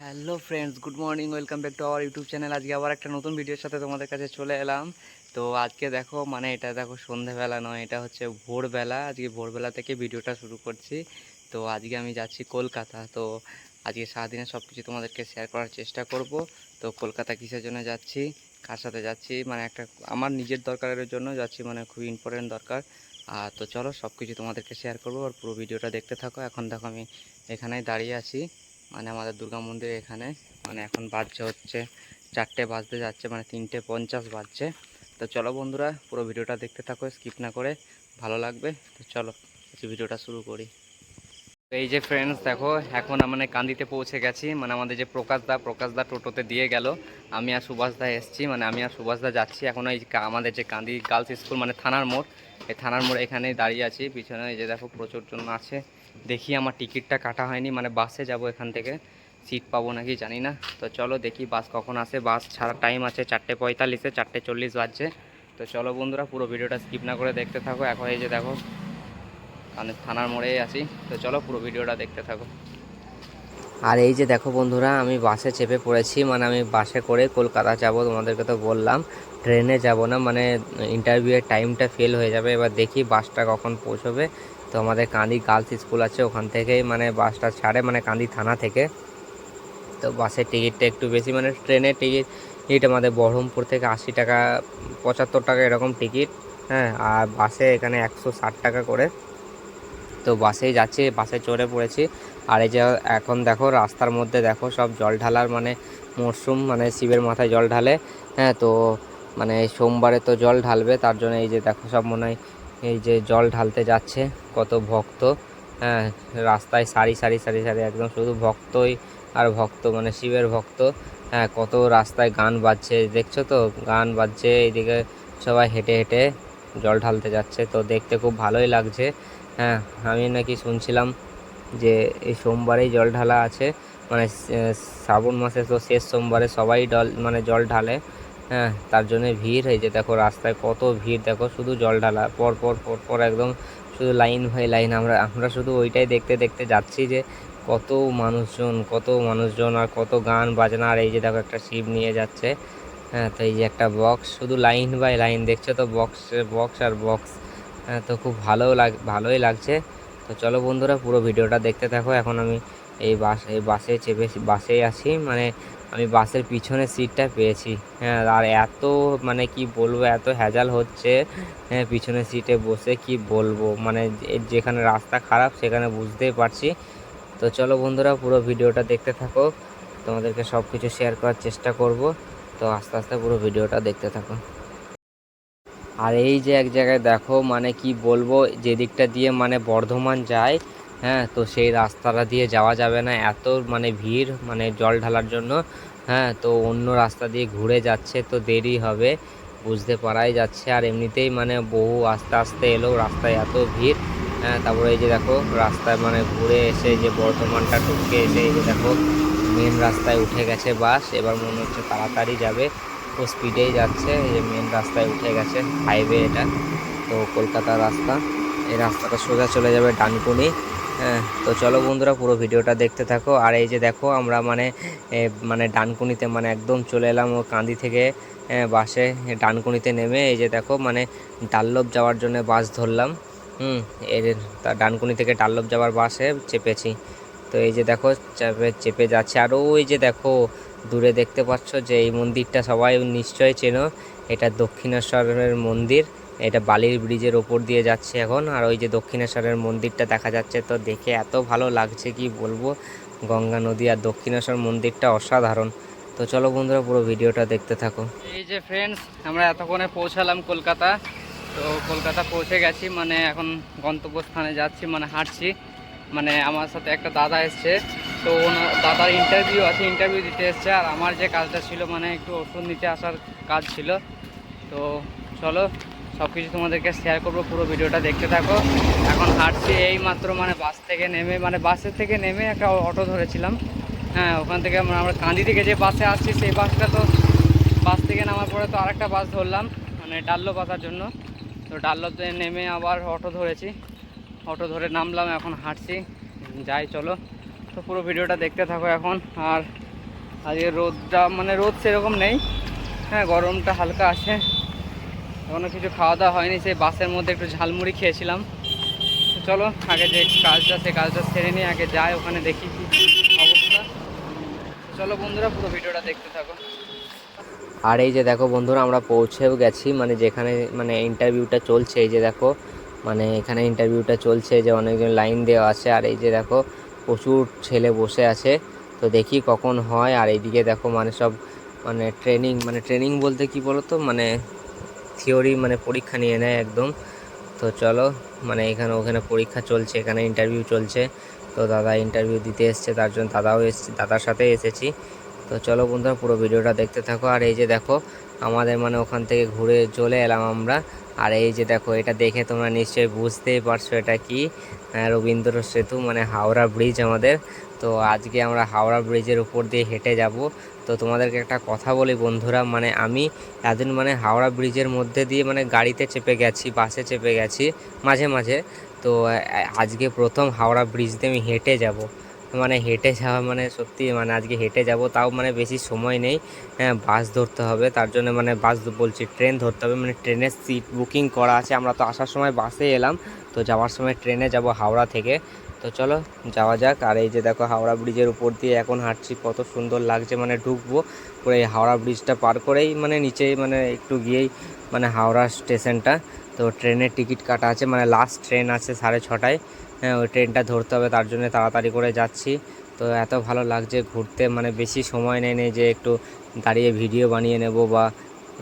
Hello friends, good morning, welcome back to our YouTube channel. আজকে আবার একটা নতুন ভিডিওর সাথে তোমাদের কাছে চলে এলাম। তো আজকে দেখো মানে এটা দেখো সন্ধেবেলা নয়, এটা হচ্ছে ভোরবেলা। আজকে ভোরবেলা থেকে ভিডিওটা শুরু করছি। তো আজকে আমি যাচ্ছি কলকাতা। তো আজকে সারাদিনে সব কিছু তোমাদেরকে শেয়ার করার চেষ্টা করব। তো কলকাতা কিসের জন্য যাচ্ছি? কার সাথে যাচ্ছি? মানে একটা আমার নিজের দরকারের জন্য যাচ্ছি মানে খুবই ইম্পর্টেন্ট দরকার। আর তো চলো সব কিছু তোমাদেরকে শেয়ার করব। আর পুরো ভিডিওটা দেখতে থাকো। এখন দেখো আমি এখানেই দাঁড়িয়ে আছি। মানে আমাদের দুর্গা মন্দির এখানে। মানে এখন বাজছে হচ্ছে চারটে বাজতে যাচ্ছে মানে তিনটে পঞ্চাশ বাজছে। তো চলো বন্ধুরা, পুরো ভিডিওটা দেখতে থাকো স্কিপ না করে। ভালো লাগবে? তো চলো ভিডিওটা শুরু করি। তো এই যে ফ্রেন্ডস দেখো, এখন মানে কান্দিতে পৌঁছে গেছি। মানে আমাদের যে প্রকাশ দা প্রকাশ দা টোটোতে দিয়ে গেল। আমি আর সুভাষ দা এসেছি মানে আমি আর সুভাষ দা যাচ্ছি। এখন এই আমাদের যে কান্দি গার্লস স্কুল মানে থানার মোড়, এই থানার মোড় এখানেই দাঁড়িয়ে আছি। পিছনে এই যে দেখো, প্রচুর জন আছে। দেখি আমার টিকিটটা কাটা হয়নি মানে বাসে যাব এখান থেকে। সিট পাবো নাকি জানি না। তো চলো দেখি বাস কখন আসে। বাস ছাড়া টাইম আছে চারটে পঁয়তাল্লিশে, চারটে চল্লিশ বাজছে। তো চলো বন্ধুরা, পুরো ভিডিওটা স্কিপ না করে দেখতে থাকো। এখন এই যে দেখো কানে থানার মোড়েই আছি। তো চলো পুরো ভিডিওটা দেখতে থাকো। আর এই যে দেখো বন্ধুরা, আমি বাসে চেপে পড়েছি। মানে আমি বাসে করে কলকাতা যাব, তোমাদেরকে তো বললাম। ট্রেনে যাব না মানে ইন্টারভিউয়ের টাইমটা ফেল হয়ে যাবে। এবার দেখি বাসটা কখন পৌঁছবে। তো আমাদের কান্দি গার্লস স্কুল আছে, ওখান থেকেই মানে বাসটা ছাড়ে মানে কান্দি থানা থেকে। তো বাসের টিকিটটা একটু বেশি মানে ট্রেনের টিকিট টিকিট আমাদের বহরমপুর থেকে আশি টাকা, পঁচাত্তর টাকা এরকম টিকিট হ্যাঁ আর বাসে এখানে একশো ষাট টাকা করে। তো বাসেই যাচ্ছি, বাসে চড়ে পড়েছি। আর এই যে এখন দেখো, রাস্তার মধ্যে দেখো, সব জল ঢালার মানে মরশুম মানে শিবের মাথায় জল ঢালে হ্যাঁ তো মানে সোমবারে তো জল ঢালবে, তার জন্য এই যে দেখো, সব মনে হয় এই যে জল ঢালতে যাচ্ছে, কত ভক্ত। হ্যাঁ রাস্তায় সারি সারি সারি সারি, একদম শুধু ভক্তই আর ভক্ত মানে শিবের ভক্ত। হ্যাঁ কত রাস্তায় গান বাজছে, দেখছ তো? গান বাজছে, এইদিকে সবাই হেঁটে হেঁটে জল ঢালতে যাচ্ছে, তো দেখতে খুব ভালোই লাগছে। হ্যাঁ আমি নাকি শুনছিলাম যে এই সোমবারেই জল ঢালা আছে মানে শ্রাবণ মাসে তো শেষ সোমবারে সবাই জল মানে জল ঢালে। হ্যাঁ তার জন্য ভিড়। এই যে দেখো রাস্তায় কত ভিড়, দেখো শুধু জল ঢালা, পর পর পর পর একদম শুধু লাইন বাই লাইন। আমরা আমরা শুধু ওইটাই দেখতে দেখতে যাচ্ছি যে কত মানুষজন কত মানুষজন আর কত গান বাজনা। আর এই যে দেখো একটা শিব নিয়ে যাচ্ছে। হ্যাঁ তো এই যে একটা বক্স শুধু লাইন বাই লাইন। দেখছ তো বক্স বক্স আর বক্স হ্যাঁ তো খুব ভালো লাগ, ভালোই লাগছে। তো চলো বন্ধুরা পুরো ভিডিওটা দেখতে থাকো। এখন আমি এই বাস এই বাসে চেপে বাসেই আছি মানে আমি বাসের পিছনে সিটটা পেয়েছি। হ্যাঁ আর এত মানে কি বলব, এত হ্যাজাল হচ্ছে হ্যাঁ পিছনে সিটে বসে কি বলব? মানে যেখানে রাস্তা খারাপ, সেখানে বুঝতেই পারছি। তো চলো বন্ধুরা, পুরো ভিডিওটা দেখতে থাকো। তোমাদেরকে সব কিছু শেয়ার করার চেষ্টা করব। তো আস্তে আস্তে পুরো ভিডিওটা দেখতে থাকো। আর এই যে এক জায়গায় দেখো মানে কি বলব যে দিকটা দিয়ে মানে বর্ধমান যায় হ্যাঁ তো সেই রাস্তাটা দিয়ে যাওয়া যাবে না। এত মানে ভিড় মানে জল ঢালার জন্য। হ্যাঁ তো অন্য রাস্তা দিয়ে ঘুরে যাচ্ছে, তো দেরি হবে। বুঝতে পারাই যাচ্ছে। আর এমনিতেই মানে বহু আস্তে আস্তে এলো রাস্তায় এত ভিড়। হ্যাঁ তারপরে এই যে দেখো, রাস্তায় মানে ঘুরে এসে যে বর্ধমানটা ঢুকে এসে এই যে দেখো মেন রাস্তায় উঠে গেছে বাস। এবার মনে হচ্ছে তাড়াতাড়ি যাবে। ও স্পিডেই যাচ্ছে। এই যে মেন রাস্তায় উঠে গেছে হাইওয়ে এটা। তো কলকাতার রাস্তা। এই রাস্তাটা সোজা চলে যাবে ডানকুনি। তো চলো বন্ধুরা, পুরো ভিডিওটা দেখতে থাকো। আর এই যে দেখো, আমরা মানে মানে ডানকুনিতে মানে একদম চলে এলাম ও কান্দি থেকে বাসে ডানকুনিতে নেমে। এই যে দেখো মানে ডাল্লভ যাওয়ার জন্য বাস ধরলাম। হুম এর ডানকুনি থেকে ডাল্লভ যাওয়ার বাসে চেপেছি। তো এই যে দেখো, চেপে চেপে যাচ্ছে। আর ওই যে দেখো, দূরে দেখতে পাচ্ছ যে এই মন্দিরটা সবাই নিশ্চয়ই চেনো। এটা দক্ষিণেশ্বরের মন্দির। এটা বালির ব্রিজের ওপর দিয়ে যাচ্ছে এখন। আর ওই যে দক্ষিণেশ্বরের মন্দিরটা দেখা যাচ্ছে, তো দেখে এত ভালো লাগছে, কি বলব? গঙ্গা নদী আর দক্ষিণেশ্বর মন্দিরটা অসাধারণ। তো চলো বন্ধুরা, পুরো ভিডিওটা দেখতে থাকো। এই যে ফ্রেন্ডস আমরা এতক্ষণে পৌঁছালাম কলকাতা। তো কলকাতা পৌঁছে গেছি মানে এখন গন্তব্যস্থানে যাচ্ছি মানে হাঁটছি। মানে আমার সাথে একটা দাদা এসছে, তো দাদার ইন্টারভিউ আছে ইন্টারভিউ দিতে এসছে। আর আমার যে কাজটা ছিল মানে একটু ওষুধ নিতে আসার কাজ ছিল। তো চলো সব কিছু তোমাদেরকে শেয়ার করব, পুরো ভিডিওটা দেখতে থাকো। এখন হাঁটছি এই মাত্র মানে বাস থেকে নেমে মানে বাসের থেকে নেমে একটা অটো ধরেছিলাম। হ্যাঁ ওখান থেকে আমরা কান্দি থেকে যে বাসে আসছি, সেই বাসটা তো, বাস থেকে নামার পরে তো আরেকটা বাস ধরলাম মানে ডাল্লো বাসার জন্য। তো ডাল্লোতে নেমে আবার অটো ধরেছি। অটো ধরে নামলাম, এখন হাঁটছি। যাই, চলো। তো পুরো ভিডিওটা দেখতে থাকো এখন। আর আজকে রোদটা মানে রোদ সেরকম নেই। হ্যাঁ গরমটা হালকা আছে। এখনও কিছু খাওয়া দাওয়া হয়নি, সেই বাসের মধ্যে একটু ঝালমুড়ি খেয়েছিলাম। চলো, আগে যে কাজটা সে কাজটা সেরে নিয়ে আগে যাই, ওখানে দেখি কি অবস্থা। চলো বন্ধুরা, পুরো ভিডিওটা দেখতে থাকো। আর এই যে দেখো বন্ধুরা, আমরা পৌঁছেও গেছি মানে যেখানে মানে ইন্টারভিউটা চলছে, এই যে দেখো মানে এখানে ইন্টারভিউটা চলছে যে অনেকজন লাইন দেওয়া আছে, আর এই যে দেখো, প্রচুর ছেলে বসে আছে। তো দেখি কখন হয়, আর এইদিকে দেখো মানে সব মানে ট্রেনিং মানে ট্রেনিং বলতে কি বলো তো মানে থিওরি মানে পরীক্ষা নিয়ে নেয় একদম। তো চলো মানে এখানে ওখানে পরীক্ষা চলছে এখানে ইন্টারভিউ চলছে। তো দাদা ইন্টারভিউ দিতে এসছে তার জন্য দাদাও এসছে দাদার সাথে এসেছি। তো চলো বন্ধুরা পুরো ভিডিওটা দেখতে থাকো। আর এই যে দেখো আমাদের মানে ওখান থেকে ঘুরে চলে এলাম আমরা। আর এই যে দেখো এটা দেখে তোমরা নিশ্চয়ই বুঝতেই পারছ এটা কি। আহ, রবীন্দ্র সেতু মানে হাওড়া ব্রিজ আমাদের। তো আজকে আমরা হাওড়া ব্রিজের উপর দিয়ে হেঁটে যাব। তো তোমাদেরকে একটা কথা বলি বন্ধুরা মানে আমি এতদিন মানে হাওড়া ব্রিজের মধ্যে দিয়ে মানে গাড়িতে চেপে গেছি, বাসে চেপে গেছি মাঝে মাঝে। তো আজকে প্রথম হাওড়া ব্রিজ দিয়ে আমি হেঁটে যাব। মানে হেঁটে যাওয়া মানে সত্যি মানে আজকে হেঁটে যাব, তাও মানে বেশি সময় নেই। হ্যাঁ বাস ধরতে হবে, তার জন্য মানে বাস বলছি ট্রেন ধরতে হবে। মানে ট্রেনের সিট বুকিং করা আছে, আমরা তো আসার সময় বাসে এলাম। তো যাওয়ার সময় ট্রেনে যাব হাওড়া থেকে। তো চলো, যাওয়া যাক। আর এই যে দেখো হাওড়া ব্রিজের উপর দিয়ে এখন হাঁটছি, কত সুন্দর লাগছে মানে ঢুকবো। পুরো এই হাওড়া ব্রিজটা পার করেই মানে নিচেই মানে একটু গিয়েই মানে হাওড়া স্টেশনটা। তো ট্রেনের টিকিট কাটা আছে মানে লাস্ট ট্রেন আছে সাড়ে ছটায়। হ্যাঁ ওই ট্রেনটা ধরতে হবে, তার জন্য তাড়াতাড়ি করে যাচ্ছি। তো এত ভালো লাগছে ঘুরতে মানে বেশি সময় নেই নেই যে একটু দাঁড়িয়ে ভিডিও বানিয়ে নেব বা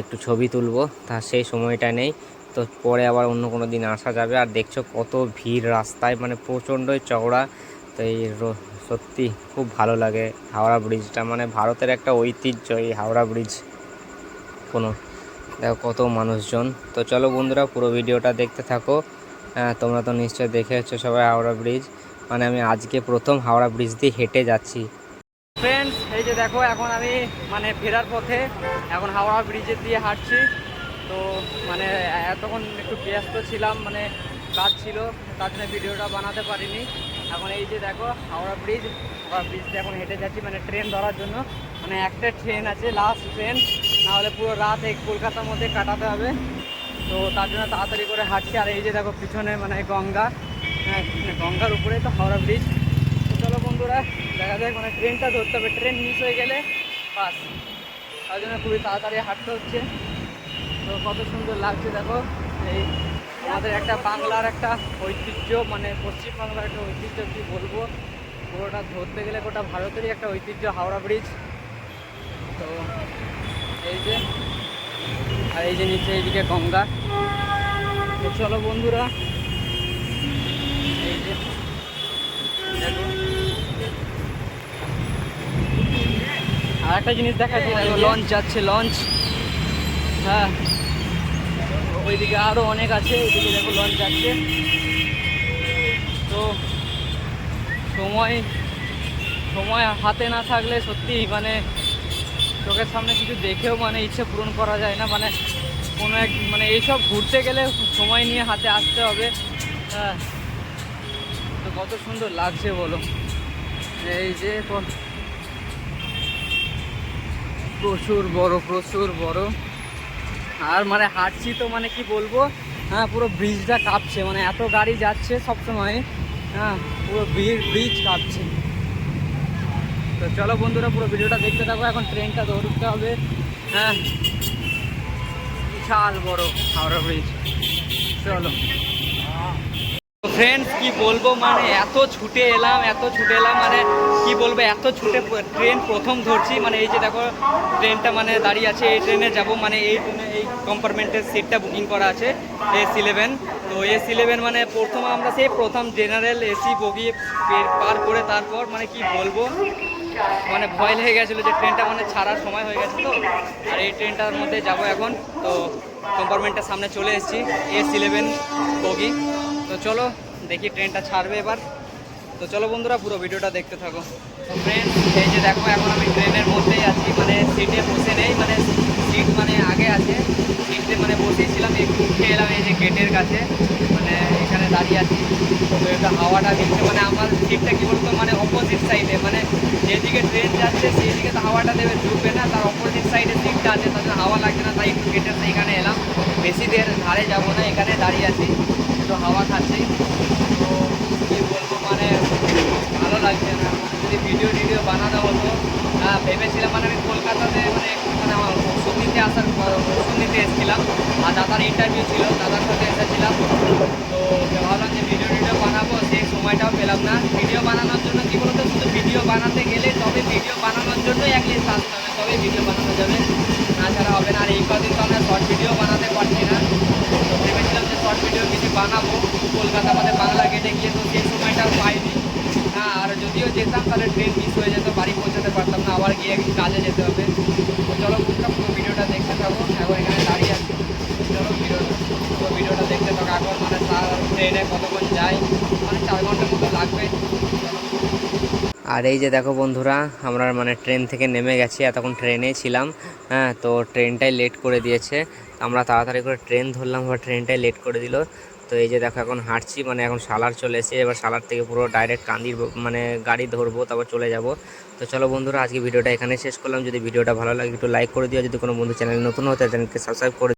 একটু ছবি তুলবো, তা সেই সময়টা নেই। তো পরে আবার অন্য কোনো দিন আসা যাবে। আর দেখছ কত ভিড় রাস্তায় মানে প্রচণ্ডই চওড়া। তো এই সত্যি খুব ভালো লাগে হাওড়া ব্রিজটা। মানে ভারতের একটা ঐতিহ্য এই হাওড়া ব্রিজ। কোনো, দেখো কত মানুষজন। তো চলো বন্ধুরা, পুরো ভিডিওটা দেখতে থাকো। হ্যাঁ তোমরা তো নিশ্চয়ই দেখেছ সবাই হাওড়া ব্রিজ। মানে আমি আজকে প্রথম হাওড়া ব্রিজ দিয়ে হেঁটে যাচ্ছি। ফ্রেন্ডস এই যে দেখো, এখন আমি মানে ফেরার পথে এখন হাওড়া ব্রিজের দিয়ে হাঁটছি। তো মানে এতক্ষণ একটু ব্যস্ত ছিলাম মানে কাজ ছিল, তার জন্য ভিডিওটা বানাতে পারিনি। এখন এই যে দেখো, হাওড়া ব্রিজ হাওড়া ব্রিজ দিয়ে এখন হেঁটে যাচ্ছি মানে ট্রেন ধরার জন্য। মানে একটা ট্রেন আছে লাস্ট ট্রেন। নাহলে পুরো রাত এই কলকাতার মধ্যে কাটাতে হবে। তো তার জন্য তাড়াতাড়ি করে হাঁটছি, আর এই যে দেখো, পিছনে মানে গঙ্গা। হ্যাঁ মানে গঙ্গার উপরে তো হাওড়া ব্রিজ। তো চলো বন্ধুরা, দেখা যায় মানে ট্রেনটা ধরতে হবে। ট্রেন মিস হয়ে গেলে, বাস। তার জন্য খুবই তাড়াতাড়ি হাঁটতে হচ্ছে। তো কত সুন্দর লাগছে দেখো। এই আমাদের একটা বাংলার একটা ঐতিহ্য মানে পশ্চিমবাংলার একটা ঐতিহ্য কি বলব? পুরোটা ধরতে গেলে গোটা ভারতেরই একটা ঐতিহ্য হাওড়া ব্রিজ। তো এই যে আর এই যে নিচে এইদিকে গঙ্গা। তো চলো বন্ধুরা এই যে দেখো। আর একটা জিনিস দেখাচ্ছি দেখো লঞ্চ যাচ্ছে লঞ্চ হ্যাঁ। ওইদিকে আরও অনেক আছে, ওইদিকে দেখো লঞ্চ যাচ্ছে। তো সময় সময় হাতে না থাকলে সত্যি মানে চোখের সামনে কিছু দেখেও মানে ইচ্ছে পূরণ করা যায় না। মানে কোনো এক মানে এইসব ঘুরতে গেলে সময় নিয়ে হাতে আসতে হবে। হ্যাঁ তো কত সুন্দর লাগছে বলো। এই যে প্রচুর বড় প্রচুর বড়। আর মানে হাঁটছি তো মানে কি বলব? হ্যাঁ পুরো ব্রিজটা কাঁপছে মানে এত গাড়ি যাচ্ছে সবসময়। হ্যাঁ পুরো ভিড় ব্রিজ কাঁপছে। তো চলো বন্ধুরা, পুরো ভিডিওটা দেখতে থাকো, এখন ট্রেনটা ধরতে হবে। হ্যাঁ বিশাল বড় হাওড়া ব্রিজ চলো। ফ্রেন্ডস কি বলব মানে এত ছুটে এলাম, এত ছুটে এলাম মানে কি বলব, এত ছুটে ট্রেন প্রথম ধরছি মানে এই যে দেখো ট্রেনটা মানে দাঁড়িয়ে আছে, এই ট্রেনে যাব মানে এই ট্রেনে এই কম্পার্টমেন্টের সিটটা বুকিং করা আছে এস ইলেভেন তো এস ইলেভেন মানে প্রথম আমরা সেই প্রথম জেনারেল এসি বগি পার করে তারপর মানে কি বলব মানে ভয় লেগে গেছিল যে ট্রেনটা মানে ছাড়ার সময় হয়ে গেছে তো। আর এই ট্রেনটার মধ্যে যাব এখন। তো কম্পার্টমেন্টের সামনে চলে এসেছি এস ইলেভেন বগি। তো চলো দেখি ট্রেনটা ছাড়বে এবার। তো চলো বন্ধুরা, পুরো ভিডিওটা দেখতে থাকো। তো ফ্রেন্ড এই যে দেখো, এখন আমি ট্রেনের মধ্যেই আছি মানে সিটে বসে নেই মানে সিট মানে আগে আছে সিটে মানে বসেছিলাম একটু উঠে এলাম এই যে গেটের কাছে মানে এখানে দাঁড়িয়ে আছি। তো এটা হাওয়াটা দিচ্ছে মানে আমার সিটটা কী বলতো মানে অপোজিট সাইডে মানে যেদিকে ট্রেন যাচ্ছে সেই দিকে তো হাওয়াটা দেবে, ঢুকবে না, তার অপোজিট সাইডে সিটটা আছে তাদের হাওয়া লাগছে না, তাই একটু গেটের এখানে এলাম। বেশি দের ধারে যাব না, এখানে দাঁড়িয়ে আছি। একটু হাওয়া খাচ্ছি। তো মানে ভালো লাগছে না। যদি ভিডিও টিডিও বানানো হতো ভেবেছিলাম মানে আমি কলকাতাতে মানে মানে আমার ওষুধ নিতে আসার ওষুধ নিতে এসেছিলাম। আর দাদার ইন্টারভিউ ছিল, দাদার সাথে এসেছিলাম। তো ভাবলাম যে ভিডিও টিডিও বানাবো, সেই সময়টাও পেলাম না। ভিডিও বানানোর জন্য কী বলতো, শুধু ভিডিও বানাতে গেলে তবে ভিডিও বানানোর জন্যই একলিস্ট আসতে হবে তবে ভিডিও বানানো যাবে। তাছাড়া হবে না। আর এই কদিন তো আমরা শর্ট ভিডিও বানাতে পারছি না। তো ভেবেছিলাম যে শর্ট ভিডিও কিছু বানাবো। কলকাতা আমাদের বাংলা গেটে গিয়ে তো সেই সময়টাও পাইনি হ্যাঁ আর যদিও যেতাম, তাহলে ট্রেন মিস হয়ে যেত, বাড়ি পৌঁছাতে পারতাম না, আবার গিয়ে কাজে যেতে হবে। তো চলো বন্ধুরা পুরো ভিডিওটা দেখতে থাকো, এখন এখানে দাঁড়িয়ে আছি। চলো ভিডিওটা পুরো ভিডিওটা দেখতে থাকো, এখন মানে ট্রেনে কতক্ষণ যায় মানে চার ঘণ্টার মতো লাগবে। আর এই যে দেখো বন্ধুরা, আমরা মানে ট্রেন থেকে নেমে গেছি, এতক্ষণ ট্রেনেই ছিলাম হ্যাঁ তো ট্রেনটাই লেট করে দিয়েছে। আমরা তাড়াতাড়ি করে ট্রেন ধরলাম বা ট্রেনটাই লেট করে দিল। তো এই যে দেখো, এখন হাঁটছি মানে এখন সালার চলে এসে এবার সালার থেকে পুরো ডাইরেক্ট কান্দির মানে গাড়ি ধরবো, তারপর চলে যাব। তো চলো বন্ধুরা, আজকে ভিডিওটা এখানে শেষ করলাম। যদি ভিডিওটা ভালো লাগে, একটু লাইক করে দিও। যদি কোনো বন্ধু চ্যানেল নতুন হতে চ্যানেলকে সাবস্ক্রাইব করে